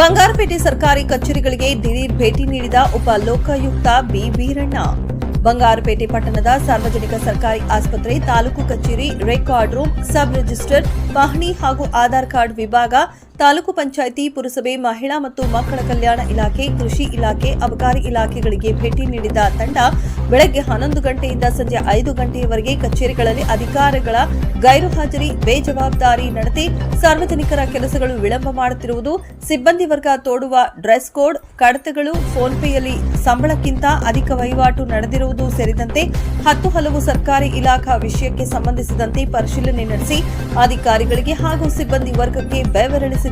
ಬಂಗಾರಪೇಟೆ ಸರ್ಕಾರಿ ಕಚೇರಿಗಳಿಗೆ ದಿಢೀರ್ ಭೇಟಿ ನೀಡಿದ ಉಪ ಲೋಕಾಯುಕ್ತ ಬಿ ವೀರಣ್ಣ ಬಂಗಾರಪೇಟೆ ಪಟ್ಟಣದ ಸಾರ್ವಜನಿಕ ಸರ್ಕಾರಿ ಆಸ್ಪತ್ರೆ ತಾಲೂಕು ಕಚೇರಿ ರೆಕಾರ್ಡ್ ರೂಮ್, ಸಬ್ ರಿಜಿಸ್ಟರ್ ಪಹಣಿ ಹಾಗೂ ಆಧಾರ್ ಕಾರ್ಡ್ ವಿಭಾಗ ತಾಲೂಕು ಪಂಚಾಯಿತಿ, ಪುರಸಭೆ, ಮಹಿಳಾ ಮತ್ತು ಮಕ್ಕಳ ಕಲ್ಯಾಣ ಇಲಾಖೆ, ಕೃಷಿ ಇಲಾಖೆ, ಅಬಕಾರಿ ಇಲಾಖೆಗಳಿಗೆ ಭೇಟಿ ನೀಡಿದ ತಂಡ ಬೆಳಗ್ಗೆ ಹನ್ನೊಂದು ಗಂಟೆಯಿಂದ ಸಂಜೆ ಐದು ಗಂಟೆಯವರೆಗೆ ಕಚೇರಿಗಳಲ್ಲಿ ಅಧಿಕಾರಿಗಳ ಗೈರು ಹಾಜರಿ, ಬೇಜವಾಬ್ದಾರಿ ನಡತೆ ಸಾರ್ವಜನಿಕರ ಕೆಲಸಗಳು ವಿಳಂಬ ಮಾಡುತ್ತಿರುವುದು, ಸಿಬ್ಬಂದಿ ವರ್ಗ ತೋಡುವ ಡ್ರೆಸ್ ಕೋಡ್, ಕಡತಗಳು ಫೋನ್ಪೇಯಲ್ಲಿ ಸಂಬಳಕ್ಕಿಂತ ಅಧಿಕ ವಹಿವಾಟು ನಡೆದಿರುವುದು ಸೇರಿದಂತೆ ಹತ್ತು ಹಲವು ಸರ್ಕಾರಿ ಇಲಾಖಾ ವಿಷಯಕ್ಕೆ ಸಂಬಂಧಿಸಿದಂತೆ ಪರಿಶೀಲನೆ ನಡೆಸಿ ಅಧಿಕಾರಿಗಳಿಗೆ ಹಾಗೂ ಸಿಬ್ಬಂದಿ ವರ್ಗಕ್ಕೆ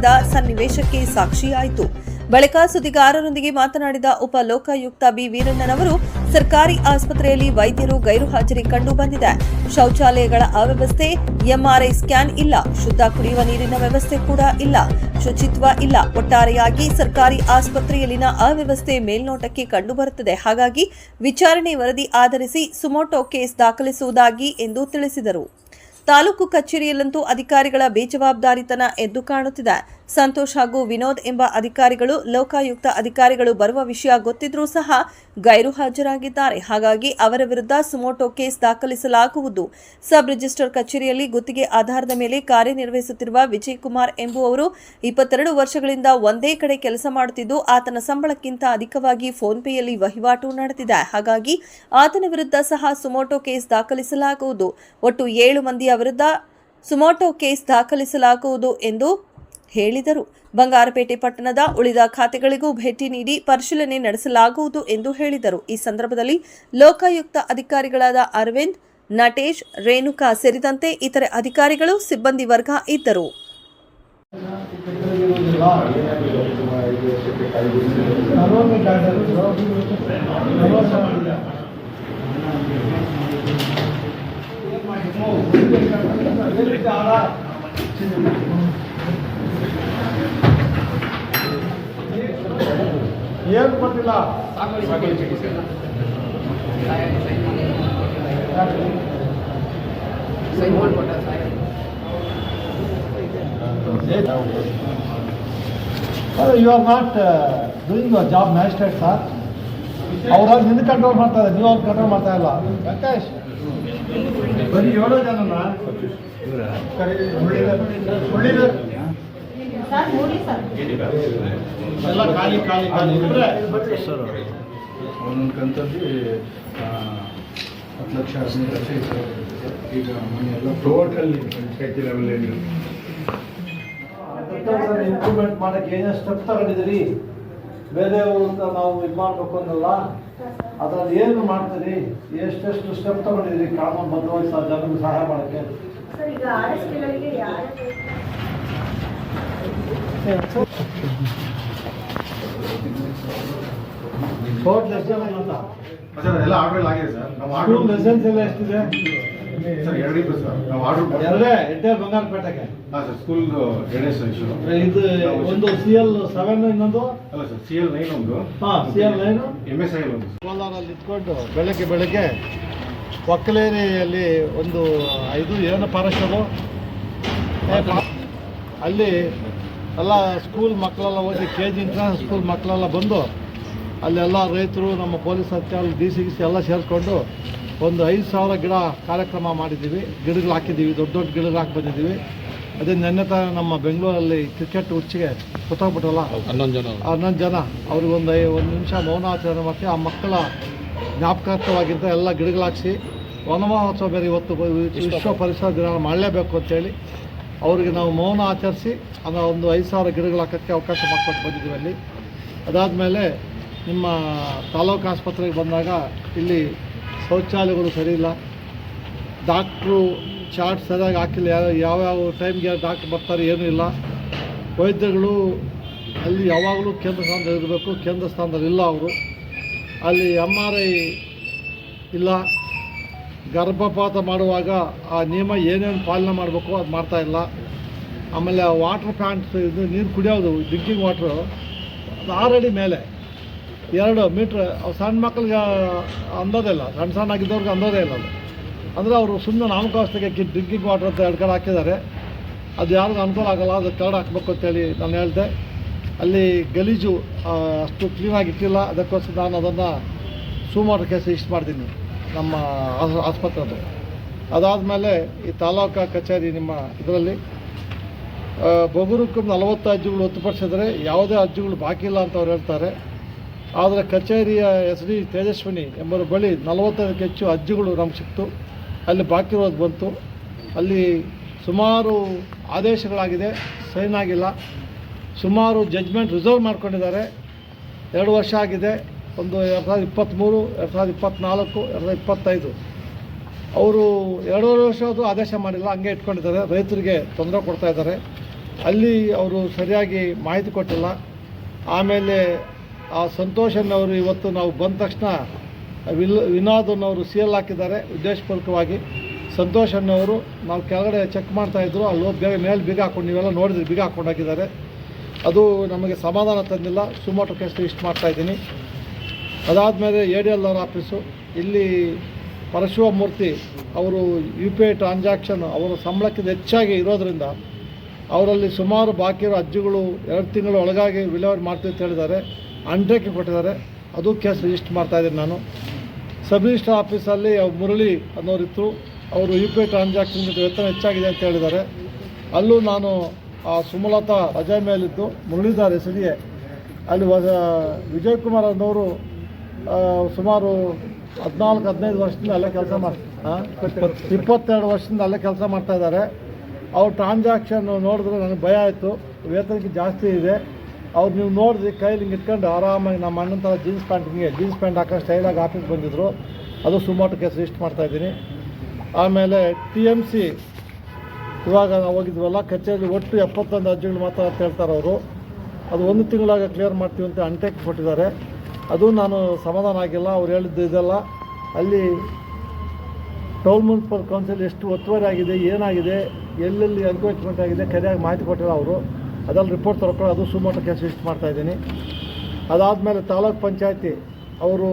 ಬೆವರಿಳಿಸಿದ ಸನ್ನಿವೇಶಕ್ಕೆ ಸಾಕ್ಷಿಯಾಯಿತು. ಬಳಿಕ ಸುದ್ದಿಗಾರರೊಂದಿಗೆ ಮಾತನಾಡಿದ ಉಪ ಲೋಕಾಯುಕ್ತ ಬಿ ವೀರಣ್ಣನವರು ಸರ್ಕಾರಿ ಆಸ್ಪತ್ರೆಯಲ್ಲಿ ವೈದ್ಯರು ಗೈರು ಹಾಜರಿ ಕಂಡು ಬಂದಿದೆ. ಶೌಚಾಲಯಗಳ ಅವ್ಯವಸ್ಥೆ, ಎಂಆರ್ಐ ಸ್ಕ್ಯಾನ್ ಇಲ್ಲ. ಶುದ್ಧ ಕುಡಿಯುವ ನೀರಿನ ವ್ಯವಸ್ಥೆ ಕೂಡ ಇಲ್ಲ. ಶುಚಿತ್ವ ಇಲ್ಲ. ಒಟ್ಟಾರೆಯಾಗಿ ಸರ್ಕಾರಿ ಆಸ್ಪತ್ರೆಯಲ್ಲಿನ ಅವ್ಯವಸ್ಥೆ ಮೇಲ್ನೋಟಕ್ಕೆ ಕಂಡುಬರುತ್ತದೆ ಹಾಗಾಗಿ ವಿಚಾರಣೆ ವರದಿ ಆಧರಿಸಿ ಸುಮೋಟೋ ಕೇಸ್ ದಾಖಲಿಸುವುದಾಗಿ ಎಂದು ತಿಳಿಸಿದರು. ತಾಲೂಕು ಕಚೇರಿಯಲ್ಲಂತೂ ಅಧಿಕಾರಿಗಳ ಬೇಜವಾಬ್ದಾರಿತನ ಎದ್ದು ಕಾಣುತ್ತಿದೆ. ಸಂತೋಷ್ ಹಾಗೂ ವಿನೋದ್ ಎಂಬ ಅಧಿಕಾರಿಗಳು, ಲೋಕಾಯುಕ್ತ ಅಧಿಕಾರಿಗಳು ಬರುವ ವಿಷಯ ಗೊತ್ತಿದ್ರೂ ಸಹ ಗೈರು ಹಾಜರಾಗಿದ್ದಾರೆ. ಹಾಗಾಗಿ ಅವರ ವಿರುದ್ಧ ಸುಮೋಟೋ ಕೇಸ್ ದಾಖಲಿಸಲಾಗುವುದು. ಸಬ್ ರಿಜಿಸ್ಟರ್ ಕಚೇರಿಯಲ್ಲಿ ಗುತ್ತಿಗೆ ಆಧಾರದ ಮೇಲೆ ಕಾರ್ಯನಿರ್ವಹಿಸುತ್ತಿರುವ ವಿಜಯ್ ಕುಮಾರ್ ಎಂಬುವವರು ಇಪ್ಪತ್ತೆರಡು ವರ್ಷಗಳಿಂದ ಒಂದೇ ಕಡೆ ಕೆಲಸ ಮಾಡುತ್ತಿದ್ದು, ಆತನ ಸಂಬಳಕ್ಕಿಂತ ಅಧಿಕವಾಗಿ ಫೋನ್ ಪೇಯಲ್ಲಿ ವಹಿವಾಟು ನಡೆದಿದೆ. ಹಾಗಾಗಿ ಆತನ ವಿರುದ್ಧ ಸಹ ಸುಮೋಟೋ ಕೇಸ್ ದಾಖಲಿಸಲಾಗುವುದು. ಒಟ್ಟು ಏಳು ಮಂದಿಯ ವಿರುದ್ಧ ಸುಮೋಟೋ ಕೇಸ್ ದಾಖಲಿಸಲಾಗುವುದು ಎಂದು ಹೇಳಿದರು. ಬಂಗಾರಪೇಟೆ ಪಟ್ಟಣದ ಉಳಿದ ಖಾತೆಗಳಿಗೂ ಭೇಟಿ ನೀಡಿ ಪರಿಶೀಲನೆ ನಡೆಸಲಾಗುವುದು ಎಂದು ಹೇಳಿದರು. ಈ ಸಂದರ್ಭದಲ್ಲಿ ಲೋಕಾಯುಕ್ತ ಅಧಿಕಾರಿಗಳಾದ ಅರವಿಂದ್, ನಟೇಶ್, ರೇಣುಕಾ ಸೇರಿದಂತೆ ಇತರೆ ಅಧಿಕಾರಿಗಳು, ಸಿಬ್ಬಂದಿ ವರ್ಗ ಇದ್ದರು. ಏನು ಬಂದಿಲ್ಲ you are not doing your job magistrate sir ಅವ್ರಾಗ ನಿನ್ನ ಕಂಟ್ರೋಲ್ ಮಾಡ್ತಾರೆ ನೀವು ಅವ್ರು ಕಂಟ್ರೋಲ್ ಮಾಡ್ತಾ ಇಲ್ಲ. ವೆಂಕಟೇಶ್. ಬರೀ ಏಳು ಜನನ ಎಲ್ಲ ಖಾಲಿ ಖಾಲಿ ಖಾಲಿ ಸರ್ ಒಂದೊಂದು ಕಂತಲ್ಲಿ ಹತ್ತು ಲಕ್ಷ, ಹದಿನೈದು ಲಕ್ಷ ಇತ್ತು ಈಗ ಮೊನ್ನೆ ಎಲ್ಲ ಟೋಟಲ್ ಪಂಚಾಯತಿ ಲೆವೆಲ್ ಇಂಪ್ರೂವ್ಮೆಂಟ್ ಮಾಡಕ್ಕೆ ಏನೇ ಸ್ಟೆಪ್ ತಗೊಂಡಿದ್ದೀರಿ? ಬೇರೆಯವರು ಅಂತ ನಾವು ಇದು ಮಾಡ್ಬೇಕು ಅನ್ನಲ್ಲ ಅದ್ರಲ್ಲಿ ಏನು ಮಾಡ್ತೀರಿ? ಎಷ್ಟೆಷ್ಟು ಸ್ಟೆಪ್ ತಗೊಂಡಿದ್ದೀರಿ ಕಾನೂನುಬದ್ಧವಾಗಿ ಸಹ ಜನರಿಗೆ ಸಹಾಯ ಮಾಡೋಕ್ಕೆ? ಸರ್ ಎಲ್ಲ ಆರ್ಡರ್ ಆಗಿದೆ ಸರ್. ನಾವು ಸ್ಕೂಲ್ ಆರ್ಡರ್ ಲೆಸನ್ಸ್ ಎಲ್ಲ ಎಷ್ಟಿದೆ? ಸರ್ ಎರಡು ಇತ್ತು ಸರ್ ನಾವು ಆರ್ಡರ್ ಎರಡೇ ಎಡ್ಡೆ ಬಂಗಾರಪೇಟೆಗೆ. ಹಾಂ ಸರ್ ಸ್ಕೂಲ್ ಎರಡೇ ಸರ್ ಇಶ್ಯೂ. ಇದು ಒಂದು ಸಿ ಎಲ್ ಸೆವೆನ್ ಇನ್ನೊಂದು? ಅಲ್ಲ ಸರ್ ಸಿ ಎಲ್ ನೈನ್ ಒಂದು. ಹಾಂ C L nine M S I ಒಂದು. ಕೋಲಾರಲ್ಲಿ ಇಟ್ಕೊಂಡು ಬೆಳಗ್ಗೆ ಬೆಳಗ್ಗೆ ಒಕ್ಕಲೇರಿಯಲ್ಲಿ ಒಂದು ಐದು ಏನು ಫಾರೆಸ್ಟ್ ಅದು. ಅಲ್ಲಿ ಎಲ್ಲ ಸ್ಕೂಲ್ ಮಕ್ಕಳೆಲ್ಲ ಓದಿ ಕೆ ಜಿ ಇಂಟರ್ನ್ಯಾಷನಲ್ ಸ್ಕೂಲ್ ಮಕ್ಕಳೆಲ್ಲ ಬಂದು ಅಲ್ಲೆಲ್ಲ ರೈತರು ನಮ್ಮ ಪೊಲೀಸ್ ಅಧಿಕಾರಿ ಡಿ ಸಿ ಸಿ ಎಲ್ಲ ಸೇರಿಕೊಂಡು ಒಂದು ಐದು ಸಾವಿರ ಗಿಡ ಕಾರ್ಯಕ್ರಮ ಮಾಡಿದ್ದೀವಿ. ಗಿಡಗಳು ಹಾಕಿದ್ದೀವಿ. ದೊಡ್ಡ ದೊಡ್ಡ ಗಿಡಗಳು ಹಾಕಿ ಬಂದಿದ್ದೀವಿ. ಅದೇ ನೆನ್ನೆ ತ ನಮ್ಮ ಬೆಂಗಳೂರಲ್ಲಿ ಕ್ರಿಕೆಟ್ ಹುಚ್ಚಿಗೆ ಗೊತ್ತಾಗ್ಬಿಟ್ಟಲ್ಲ ಹನ್ನೊಂದು ಜನ. ಹನ್ನೊಂದು ಜನ. ಅವ್ರಿಗೊಂದು ಐ ಒಂದು ನಿಮಿಷ ಮೌನಾಚರಣೆ ಮಾಡಿ ಆ ಮಕ್ಕಳ ಜ್ಞಾಪಕಾರ್ಥವಾಗಿದ್ದ ಎಲ್ಲ ಗಿಡಗಳು ಹಾಕಿಸಿ ವನಮಹೋತ್ಸವ ಬೇರೆ ಇವತ್ತು ವಿಶ್ವ ಪರಿಸರ ದಿನ ಮಾಡಲೇಬೇಕು ಅಂತೇಳಿ ಅವರಿಗೆ ನಾವು ಮೌನ ಆಚರಿಸಿ ಅದು ಒಂದು ಐದು ಸಾವಿರ ಗಿಡಗಳು ಹಾಕೋಕ್ಕೆ ಅವಕಾಶ ಮಾಡಿಕೊಟ್ಟು ಬಂದಿದ್ದೀವಿ ಅಲ್ಲಿ. ಅದಾದಮೇಲೆ ನಿಮ್ಮ ತಾಲೂಕು ಆಸ್ಪತ್ರೆಗೆ ಬಂದಾಗ ಇಲ್ಲಿ ಶೌಚಾಲಯಗಳು ಸರಿ ಇಲ್ಲ. ಡಾಕ್ಟ್ರು ಚಾರ್ಟ್ ಸರಿಯಾಗಿ ಹಾಕಿಲ್ಲ. ಯಾವ ಯಾವ್ಯಾವ ಟೈಮ್ಗೆ ಡಾಕ್ಟ್ರ್ ಬರ್ತಾರೆ ಏನೂ ಇಲ್ಲ. ವೈದ್ಯಗಳು ಅಲ್ಲಿ ಯಾವಾಗಲೂ ಕೇಂದ್ರ ಸ್ಥಾನದಲ್ಲಿ ಇರಬೇಕು. ಕೇಂದ್ರ ಸ್ಥಾನದಲ್ಲಿ ಇಲ್ಲ ಅವರು. ಅಲ್ಲಿ ಎಂ ಆರ್ ಐ ಇಲ್ಲ. ಗರ್ಭಪಾತ ಮಾಡುವಾಗ ಆ ನಿಯಮ ಏನೇನು ಪಾಲನೆ ಮಾಡಬೇಕು ಅದು ಮಾಡ್ತಾ ಇಲ್ಲ. ಆಮೇಲೆ ವಾಟ್ರ್ ಪ್ಯಾಂಟ್ ಇದು ನೀರು ಕುಡಿಯೋದು, ಡ್ರಿಂಕಿಂಗ್ ವಾಟ್ರು ಅದು ಆಲ್ರೆಡಿ ಮೇಲೆ. ಎರಡು ಮೀಟ್ರ್ ಸಣ್ಣ ಮಕ್ಕಳಿಗೆ ಅಂದೋದೇ ಇಲ್ಲ, ಸಣ್ಣ ಸಣ್ಣ ಆಗಿದ್ದವ್ರಿಗೆ ಅಂದೋದೇ ಇಲ್ಲ ಅದು. ಅಂದರೆ ಅವರು ಸುಮ್ಮನೆ ನಾಮಕಾವಸ್ಥೆಗೆ ಕಿ ಡ್ರಿಂಕಿಂಗ್ ವಾಟರ್ ಅಂತ ಎರಡು ಕಡೆ ಹಾಕಿದ್ದಾರೆ. ಅದು ಯಾರಿಗೂ ಅನುಕೂಲ ಆಗಲ್ಲ ಅದು ಕರಡು ಹಾಕ್ಬೇಕು ಅಂತೇಳಿ ನಾನು ಹೇಳಿದೆ. ಅಲ್ಲಿ ಗಲೀಜು ಅಷ್ಟು ಕ್ಲೀನಾಗಿ ಇಟ್ಟಿಲ್ಲ. ಅದಕ್ಕೋಸ್ಕರ ನಾನು ಅದನ್ನು ಸುಮಾರು ಕೇಸ್ ಇಷ್ಟು ಮಾಡ್ತೀನಿ, ನಮ್ಮ ಆಸ್- ಆಸ್ಪತ್ರೆದು. ಅದಾದಮೇಲೆ ಈ ತಾಲೂಕಾ ಕಚೇರಿ ನಿಮ್ಮ ಇದರಲ್ಲಿ ಬಗುರುಕ್ಕೆ ನಲವತ್ತು ಅರ್ಜಿಗಳು ಹೊತ್ತುಪಡಿಸಿದರೆ ಯಾವುದೇ ಅರ್ಜಿಗಳು ಬಾಕಿ ಇಲ್ಲ ಅಂತ ಅವ್ರು ಹೇಳ್ತಾರೆ. ಆದರೆ ಕಚೇರಿಯ ಎಸ್ ಡಿ ತೇಜಸ್ವಿನಿ ಎಂಬರ ಬಳಿ ನಲವತ್ತೈದಕ್ಕೆ ಹೆಚ್ಚು ಅರ್ಜಿಗಳು ನಮ್ಗೆ ಸಿಕ್ತು. ಅಲ್ಲಿ ಬಾಕಿ ಇರೋದು ಬಂತು. ಅಲ್ಲಿ ಸುಮಾರು ಆದೇಶಗಳಾಗಿದೆ. ಸೈನ್ ಆಗಿಲ್ಲ ಸುಮಾರು ಜಡ್ಜ್ಮೆಂಟ್ ರಿಸರ್ವ್ ಮಾಡ್ಕೊಂಡಿದ್ದಾರೆ. ಎರಡು ವರ್ಷ ಆಗಿದೆ. ಒಂದು ಎರಡು ಸಾವಿರದ ಇಪ್ಪತ್ತ್ಮೂರು, ಎರಡು ಸಾವಿರದ ಇಪ್ಪತ್ತ್ನಾಲ್ಕು, ಎರಡು ಸಾವಿರದ ಇಪ್ಪತ್ತೈದು. ಅವರು ಎರಡೂವರೆ ವರ್ಷ ಅದು ಆದೇಶ ಮಾಡಿಲ್ಲ. ಹಂಗೆ ಇಟ್ಕೊಂಡಿದ್ದಾರೆ. ರೈತರಿಗೆ ತೊಂದರೆ ಕೊಡ್ತಾ ಇದ್ದಾರೆ. ಅಲ್ಲಿ ಅವರು ಸರಿಯಾಗಿ ಮಾಹಿತಿ ಕೊಟ್ಟಿಲ್ಲ. ಆಮೇಲೆ ಆ ಸಂತೋಷನವರು ಇವತ್ತು ನಾವು ಬಂದ ತಕ್ಷಣ ವಿಲ್ ವಿನೋದನ್ನವರು ಎಲ್ ಹಾಕಿದ್ದಾರೆ ಉದ್ದೇಶಪೂರ್ವಕವಾಗಿ. ಸಂತೋಷಣ್ಣವರು ನಾವು ಕೆಳಗಡೆ ಚೆಕ್ ಮಾಡ್ತಾಯಿದ್ರು ಅಲ್ಲಿ ಹೋಗಿ ಬೇಗ ಮೇಲೆ ಬೀಗ ಹಾಕೊಂಡು ನೀವೆಲ್ಲ ನೋಡಿದ್ರಿ, ಬೀಗ ಹಾಕೊಂಡು ಹಾಕಿದ್ದಾರೆ ಅದು ನಮಗೆ ಸಮಾಧಾನ ತಂದಿಲ್ಲ ಸುಮಾರು ಕೇಸ್ ಇಷ್ಟು ಮಾಡ್ತಾಯಿದ್ದೀನಿ ಅದಾದಮೇಲೆ ಎ ಡಿ ಎಲ್ ಅವರ ಆಫೀಸು ಇಲ್ಲಿ ಪರಶಿವಮೂರ್ತಿ ಅವರು ಯು ಪಿ ಐ ಟ್ರಾನ್ಸಾಕ್ಷನ್ ಅವರ ಸಂಬಳಕ್ಕಿಂತ ಹೆಚ್ಚಾಗಿ ಇರೋದರಿಂದ ಅವರಲ್ಲಿ ಸುಮಾರು ಬಾಕಿ ಇರೋ ಅರ್ಜಿಗಳು ಎರಡು ತಿಂಗಳು ಒಳಗಾಗಿ ವಿಲೇವಾರಿ ಮಾಡ್ತೀವಿ ಅಂತ ಹೇಳಿದ್ದಾರೆ. ಅಂಡ್ರೆಕ್ಕೆ ಕೊಟ್ಟಿದ್ದಾರೆ. ಅದು ಕೇಸ್ ರಿಜಿಸ್ಟರ್ ಮಾಡ್ತಾಯಿದ್ದೀನಿ ನಾನು. ಸಬ್ ರಿಜಿಸ್ಟರ್ ಆಫೀಸಲ್ಲಿ ಮುರಳಿ ಅನ್ನೋರಿತ್ತು ಅವರು ಯು ಪಿ ಐ ಟ್ರಾನ್ಸಾಕ್ಷನ್ ವೇತನ ಹೆಚ್ಚಾಗಿದೆ ಅಂತ ಹೇಳಿದ್ದಾರೆ. ಅಲ್ಲೂ ನಾನು ಆ ಸುಮಲತಾ ರಜೆ ಮೇಲಿದ್ದು, ಮುರಳೀಧರ್ ಹೆಸರಿಗೆ. ಅಲ್ಲಿ ವಜ ವಿಜಯ್ ಕುಮಾರ್ ಅನ್ನೋರು ಸುಮಾರು ಹದಿನಾಲ್ಕು, ಹದಿನೈದು ವರ್ಷದಿಂದ ಅಲ್ಲೇ ಕೆಲಸ ಮಾಡ್ತಾರೆ ಇಪ್ಪತ್ತೆರಡು ವರ್ಷದಿಂದ ಅಲ್ಲೇ ಕೆಲಸ ಮಾಡ್ತಾ ಇದ್ದಾರೆ. ಅವ್ರ ಟ್ರಾನ್ಸಾಕ್ಷನ್ ನೋಡಿದ್ರೆ ನನಗೆ ಭಯ ಆಯಿತು. ವೇತನಕ್ಕೆ ಜಾಸ್ತಿ ಇದೆ. ಅವ್ರು ನೀವು ನೋಡಿದ್ರಿ ಕೈಲಿ ಹಿಂಗೆ ಇಟ್ಕೊಂಡು ಆರಾಮಾಗಿ ನಮ್ಮ ಅಣ್ಣನ ಥರ ಜೀನ್ಸ್ ಪ್ಯಾಂಟ್ ಹಿಂಗೆ ಜೀನ್ಸ್ ಪ್ಯಾಂಟ್ ಹಾಕೋ ಸ್ಟೈಲಾಗಿ ಆಫೀಸ್ ಬಂದಿದ್ದರು ಅದು ಸುಮಾರು ಕೇಸ್ ಮಾಡ್ತಾ ಮಾಡ್ತಾಯಿದ್ದೀನಿ ಆಮೇಲೆ ಟಿ ಎಂ ಸಿ ಇವಾಗ ನಾವು ಹೋಗಿದ್ವಲ್ಲ, ಕಚೇರಿ ಒಟ್ಟು ಎಪ್ಪತ್ತೊಂದು ಅರ್ಜಿಗಳು ಮಾತ್ರ ಅಂತ ಹೇಳ್ತಾರೆ ಅವರು. ಅದು ಒಂದು ತಿಂಗಳಾಗ ಕ್ಲಿಯರ್ ಮಾಡ್ತೀವಿ ಅಂತ ಅಂಟೆಕ್ ಕೊಟ್ಟಿದ್ದಾರೆ. ಅದು ನಾನು ಸಮಾಧಾನ ಆಗಿಲ್ಲ, ಅವ್ರು ಹೇಳಿದ್ದು ಇದೆಲ್ಲ. ಅಲ್ಲಿ ಟೌನ್ ಮುನ್ಸಿಪಲ್ ಕೌನ್ಸಿಲ್ ಎಷ್ಟು ಒತ್ತುವರಿ ಆಗಿದೆ, ಏನಾಗಿದೆ, ಎಲ್ಲೆಲ್ಲಿ ಎನ್ಕ್ರೋಚ್ಮೆಂಟ್ ಆಗಿದೆ, ಸರಿಯಾಗಿ ಮಾಹಿತಿ ಕೊಟ್ಟಿಲ್ಲ ಅವರು. ಅದರಲ್ಲಿ ರಿಪೋರ್ಟ್ ತರ್ಕೊಂಡು ಅದು ಸುಮೋಟೋ ಕೇಸ್ ಮಾಡ್ತಾ ಮಾಡ್ತಾಯಿದ್ದೀನಿ ಅದಾದಮೇಲೆ ತಾಲೂಕ್ ಪಂಚಾಯತಿ ಅವರು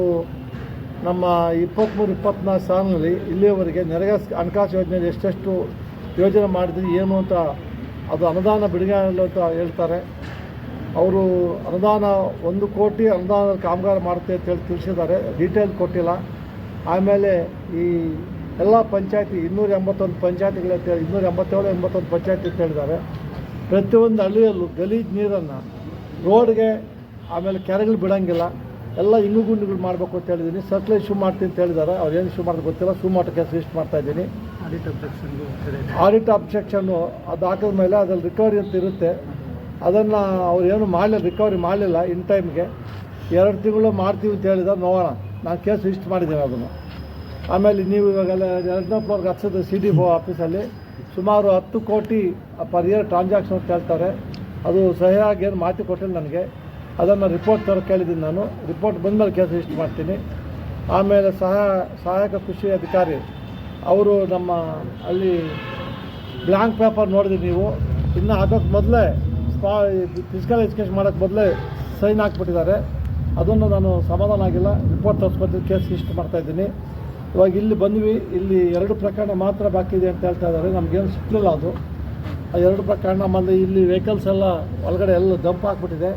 ನಮ್ಮ ಇಪ್ಪತ್ತ್ಮೂರು ಇಪ್ಪತ್ತ್ನಾಲ್ಕು ಸಾಲಿನಲ್ಲಿ ಇಲ್ಲಿಯವರೆಗೆ ನೆರೆಗೆ ಹಣಕಾಸು ಯೋಜನೆಯಲ್ಲಿ ಎಷ್ಟೆಷ್ಟು ಯೋಜನೆ ಮಾಡಿದ್ರಿ ಏನು ಅಂತ ಅದು ಅನುದಾನ ಬಿಡುಗಡೆ ಅಂತ ಹೇಳ್ತಾರೆ. ಅವರು ಅನುದಾನ ಒಂದು ಕೋಟಿ ಅನುದಾನ ಕಾಮಗಾರಿ ಮಾಡುತ್ತೆ ಅಂತ ಹೇಳಿ ತಿಳಿಸಿದ್ದಾರೆ. ಡೀಟೇಲ್ ಕೊಟ್ಟಿಲ್ಲ. ಆಮೇಲೆ ಈ ಎಲ್ಲ ಪಂಚಾಯತಿ ಇನ್ನೂರ ಎಂಬತ್ತೊಂದು ಪಂಚಾಯತಿಗಳಂತೇಳಿ ಇನ್ನೂರ ಎಂಬತ್ತೇಳು, ಎಂಬತ್ತೊಂದು ಪಂಚಾಯತಿ ಅಂತ ಹೇಳಿದ್ದಾರೆ. ಪ್ರತಿಯೊಂದು ಹಳ್ಳಿಯಲ್ಲೂ ಗಲೀಜು ನೀರನ್ನು ರೋಡ್ಗೆ ಆಮೇಲೆ ಕೆರೆಗಳು ಬಿಡೋಂಗಿಲ್ಲ. ಎಲ್ಲ ಇಂಗು ಗುಂಡುಗಳು ಮಾಡಬೇಕು ಅಂತ ಹೇಳಿದ್ದೀನಿ ಸರ್ಕ್ಲೈ ಶೂ ಮಾಡ್ತೀನಿ ಅಂತ ಹೇಳಿದ್ದಾರೆ ಅವ್ರು ಏನು ಶೂ ಮಾಡೋದು ಗೊತ್ತಿಲ್ಲ. ಶೂ ಮಾಡೋ ಕೆಲಸ ಇಷ್ಟು ಮಾಡ್ತಾ ಇದ್ದೀನಿ. ಆಡಿಟ್ ಅಬ್ಜೆಕ್ಷನ್ನು ಅದು ಹಾಕಿದ ಮೇಲೆ ಅದ್ರಲ್ಲಿ ರಿಕವರಿ ಅಂತ ಇರುತ್ತೆ. ಅದನ್ನು ಅವ್ರು ಏನು ಮಾಡಲಿಲ್ಲ ರಿಕವರಿ ಮಾಡಲಿಲ್ಲ ಇನ್ ಟೈಮ್ಗೆ ಎರಡು ತಿಂಗಳು ಮಾಡ್ತೀವಿ ಅಂತ ಹೇಳಿದ ನೋಡೋಣ. ನಾನು ಕೇಸ್ ರಿಜಿಸ್ಟರ್ ಮಾಡಿದ್ದೀನಿ ಅದನ್ನು. ಆಮೇಲೆ ನೀವು ಇವಾಗೆಲ್ಲ ಎರಡನೇ ಫ್ಲೋರ್ಗೆ ಹಚ್ಚೋದು ಸಿ ಡಿ ಓ ಆಫೀಸಲ್ಲಿ ಸುಮಾರು ಹತ್ತು ಕೋಟಿ ಪರ್ ಇಯರ್ ಟ್ರಾನ್ಸಾಕ್ಷನ್ ಅಂತ ಹೇಳ್ತಾರೆ. ಅದು ಸರಿಯಾಗಿ ಏನು ಮಾಹಿತಿ ಕೊಟ್ಟಿಲ್ಲ ನನಗೆ. ಅದನ್ನು ರಿಪೋರ್ಟ್ ತರ ಕೇಳಿದ್ದೀನಿ ನಾನು. ರಿಪೋರ್ಟ್ ಬಂದಮೇಲೆ ಕೇಸ್ ಇಷ್ಟು ಮಾಡ್ತೀನಿ. ಆಮೇಲೆ ಸಹಾಯ, ಸಹಾಯಕ ಕೃಷಿ ಅಧಿಕಾರಿ ಅವರು ನಮ್ಮ ಅಲ್ಲಿ ಬ್ಲ್ಯಾಂಕ್ ಪೇಪರ್ ನೋಡಿದ್ರಿ ನೀವು. ಇನ್ನು ಹಾಕೋಕ್ಕೆ ಮೊದಲೇ ಸ್ಪಾ ಫಿಸಿಕಲ್ ಎಜುಕೇಷನ್ ಮಾಡೋಕ್ಕೆ ಮೊದಲೇ ಸೈನ್ ಹಾಕ್ಬಿಟ್ಟಿದ್ದಾರೆ. ಅದನ್ನು ನಾನು ಸಮಾಧಾನ ಆಗಿಲ್ಲ. ರಿಪೋರ್ಟ್ ತರಿಸ್ಕೊತೀನಿ ಕೇಸ್ ಇಷ್ಟು ಮಾಡ್ತಾಯಿದ್ದೀನಿ ಇವಾಗ ಇಲ್ಲಿ ಬಂದ್ವಿ, ಇಲ್ಲಿ ಎರಡು ಪ್ರಕರಣ ಮಾತ್ರ ಬಾಕಿ ಇದೆ ಅಂತ ಹೇಳ್ತಾ ಇದ್ದಾರೆ. ನಮಗೇನು ಸಿಕ್ಕಲಿಲ್ಲ ಅದು. ಆ ಎರಡು ಪ್ರಕರಣ ಮತ್ತು ಇಲ್ಲಿ ವೆಹಿಕಲ್ಸ್ ಎಲ್ಲ ಒಳಗಡೆ ಎಲ್ಲ ದಂಪ್ ಹಾಕ್ಬಿಟ್ಟಿದೆ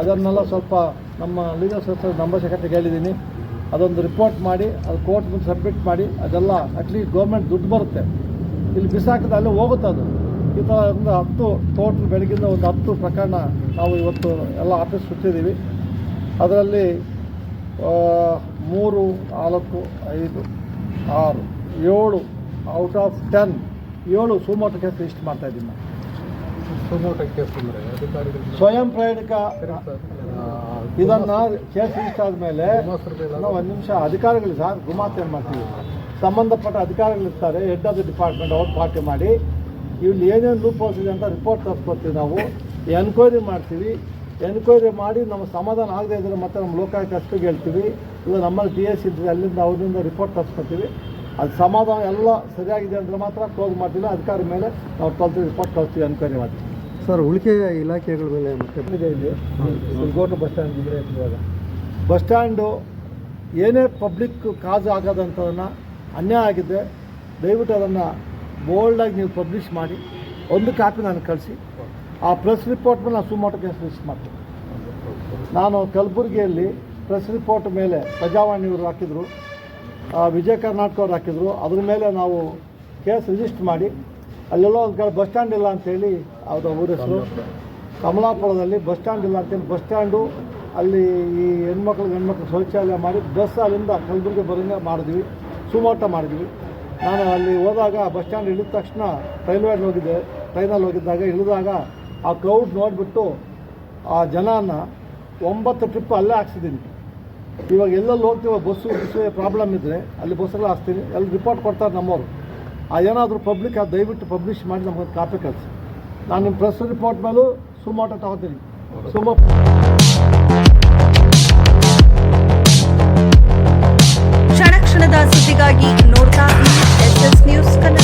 ಅದನ್ನೆಲ್ಲ ಸ್ವಲ್ಪ ನಮ್ಮ ಲೀಗಲ್ ಸರ್ವಿಸ್ ನಂಬರ್ ಸೆಕ್ರೆಟರಿಗೆ ಹೇಳಿದ್ದೀನಿ. ಅದೊಂದು ರಿಪೋರ್ಟ್ ಮಾಡಿ, ಅದು ಕೋರ್ಟ್ ಮುಂದೆ ಸಬ್ಮಿಟ್ ಮಾಡಿ, ಅದೆಲ್ಲ ಅಟ್ಲೀಸ್ಟ್ ಗೌರ್ಮೆಂಟ್ ದುಡ್ಡು ಬರುತ್ತೆ. ಇಲ್ಲಿ ಬಿಸಾಕಿದ ಅಲ್ಲೇ ಹೋಗುತ್ತೆ ಅದು? ಈ ಥರ ಒಂದು ಹತ್ತು ಟೋಟಲ್ ಬೆಳಗಿಂದ ಒಂದು ಹತ್ತು ಪ್ರಕರಣ ನಾವು ಇವತ್ತು ಎಲ್ಲ ಆಫೀಸ್ ಸುತ್ತಿದ್ದೀವಿ. ಅದರಲ್ಲಿ ಮೂರು, ನಾಲ್ಕು, ಐದು ಆರು ಏಳು ಔಟ್ ಆಫ್ ಟೆನ್ ಏಳು ಸುಮೋಟ ಕೇಸ್ ಲಿಸ್ಟ್ ಮಾಡ್ತಾ ಇದ್ದೀನಿ ನಾನು. ಸ್ವಯಂ ಪ್ರೇರಿತ ಇದನ್ನ ಕೇಸ್ ರಿಜಿಸ್ಟರ್ ಆದಮೇಲೆ ನಾವು ಒಂದು ನಿಮಿಷ ಅಧಿಕಾರಿಗಳು ಸರ್ ಗುಮಾಸ್ತ ಏನು ಮಾಡ್ತೀವಿ? ಸಂಬಂಧಪಟ್ಟ ಅಧಿಕಾರಿಗಳಿರ್ತಾರೆ ಹೆಡ್ ಆಫ್ ದ ಡಿಪಾರ್ಟ್ಮೆಂಟ್ ಅವ್ರು ಪಾರ್ಟಿ ಮಾಡಿ ಇಲ್ಲಿ ಏನೇನು ಲೂಪ್ ಇದೆ ಅಂತ ರಿಪೋರ್ಟ್ ತರಿಸ್ಕೊಡ್ತೀವಿ ನಾವು. ಎನ್ಕ್ವೈರಿ ಮಾಡ್ತೀವಿ. ಎನ್ಕ್ವೈರಿ ಮಾಡಿ ನಮ್ಮ ಸಮಾಧಾನ ಆಗದೆ ಇದ್ರೆ ಮತ್ತೆ ನಮ್ಮ ಲೋಕಾಯುಕ್ತ ಅಷ್ಟಕ್ಕೆ ಹೇಳ್ತೀವಿ. ಇಲ್ಲ ನಮ್ಮಲ್ಲಿ ಡಿ ಎಸ್ ಇದ್ದರೆ ಅಲ್ಲಿಂದ ಅವರಿಂದ ರಿಪೋರ್ಟ್ ತರಿಸ್ಕೊತೀವಿ. ಅದು ಸಮಾಧಾನ ಎಲ್ಲ ಸರಿಯಾಗಿದೆ ಅಂದರೆ ಮಾತ್ರ ಕ್ಲೋಸ್ ಮಾಡ್ತೀವಿ. ಅಧಿಕಾರಿ ಮೇಲೆ ನಾವು ಟ್ವೆಲ್ತ್ ರಿಪೋರ್ಟ್ ಕಳಿಸ್ತೀವಿ ಎನ್ಕ್ವೈರಿ ಮಾಡ್ತೀವಿ ಸರ್ ಉಳಿಕೆಯ ಇಲಾಖೆಗಳ ಮೇಲೆ ಮತ್ತೆ ಇಲ್ಲಿ ಗೋಟು ಬಸ್ ಸ್ಟ್ಯಾಂಡ್ ಇದ್ರೆ ಇವಾಗ. ಬಸ್ ಸ್ಟ್ಯಾಂಡು ಏನೇ ಪಬ್ಲಿಕ್ ಕಾಜು ಆಗೋದಂಥದನ್ನು ಅನ್ಯಾಯ ಆಗಿದೆ. ದಯವಿಟ್ಟು ಅದನ್ನು ಬೋಲ್ಡಾಗಿ ನೀವು ಪಬ್ಲಿಷ್ ಮಾಡಿ. ಒಂದು ಕಾಪಿ ನನಗೆ ಕಳಿಸಿ. ಆ ಪ್ರೆಸ್ ರಿಪೋರ್ಟ್ ಮೇಲೆ ನಾನು ಸುಮಾರು ಕೇಸ್ ರಿಜಿಸ್ಟರ್ ಮಾಡ್ತೀನಿ ನಾನು ಕಲಬುರಗಿಯಲ್ಲಿ ಪ್ರೆಸ್ ರಿಪೋರ್ಟ್ ಮೇಲೆ ಪ್ರಜಾವಾಣಿಯವರು ಹಾಕಿದರು ವಿಜಯ ಕರ್ನಾಟಕ ಅವ್ರು ಹಾಕಿದರು. ಅದ್ರ ಮೇಲೆ ನಾವು ಕೇಸ್ ರಿಜಿಸ್ಟರ್ ಮಾಡಿ, ಅಲ್ಲೆಲ್ಲೋ ಒಂದು ಕಡೆ ಬಸ್ ಸ್ಟ್ಯಾಂಡ್ ಇಲ್ಲ ಅಂತೇಳಿ ಅವರು ಊರ ಹೆಸರು. ಕಮಲಾಪುರದಲ್ಲಿ ಬಸ್ ಸ್ಟ್ಯಾಂಡ್ ಇಲ್ಲ ಅಂತೇಳಿ ಬಸ್ ಸ್ಟ್ಯಾಂಡು ಅಲ್ಲಿ ಈ ಹೆಣ್ಮಕ್ಳು ಹೆಣ್ಮಕ್ಳು ಶೌಚಾಲಯ ಮಾಡಿ ಬಸ್ ಅಲ್ಲಿಂದ ಕಲಬುರಗಿ ಬರೋಂಗೆ ಮಾಡಿದ್ವಿ, ಸುಮೋಟ ಮಾಡಿದ್ವಿ. ನಾನು ಅಲ್ಲಿ ಹೋದಾಗ ಬಸ್ ಸ್ಟ್ಯಾಂಡ್ ಇಳಿದ ತಕ್ಷಣ ರೈಲ್ವೆಗೆ ಹೋಗಿದ್ದೆ ಟ್ರೈನಲ್ಲಿ ಹೋಗಿದ್ದಾಗ ಇಳಿದಾಗ ಆ ಕ್ಲೌಡ್ ನೋಡಿಬಿಟ್ಟು ಆ ಜನನ ಒಂಬತ್ತು ಟ್ರಿಪ್ ಅಲ್ಲೇ ಹಾಕ್ಸಿದ್ದೀನಿ. ಇವಾಗ ಎಲ್ಲೆಲ್ಲಿ ಹೋಗ್ತೀವೋ ಬಸ್ಸು ಬಸ್ಸು ಪ್ರಾಬ್ಲಮ್ ಇದ್ದರೆ ಅಲ್ಲಿ ಬಸ್ಸೆಲ್ಲ ಹಾಕ್ತೀನಿ ಅಲ್ಲಿ ರಿಪೋರ್ಟ್ ಕೊಡ್ತಾರೆ ನಮ್ಮವರು. ಆ ಏನಾದರೂ ಪಬ್ಲಿಕ್ ಅದು ದಯವಿಟ್ಟು ಪಬ್ಲಿಷ್ ಮಾಡಿ ನಮಗೆ ಕಾಪಿ ಕಳಿಸಿ. ನಾನು ನಿಮ್ಮ ಪ್ರೆಸ್ ರಿಪೋರ್ಟ್ ಮೇಲೂ ಸುಮಾಟ ತಗೋತೀನಿ. ಸುಮ ಕ್ಷಣ ಕ್ಷಣದ ಸುದ್ದಿಗಾಗಿ ನೋಡ್ತಾ ಎಸ್ ಎಸ್ ನ್ಯೂಸ್ ಕನ್ನಡ.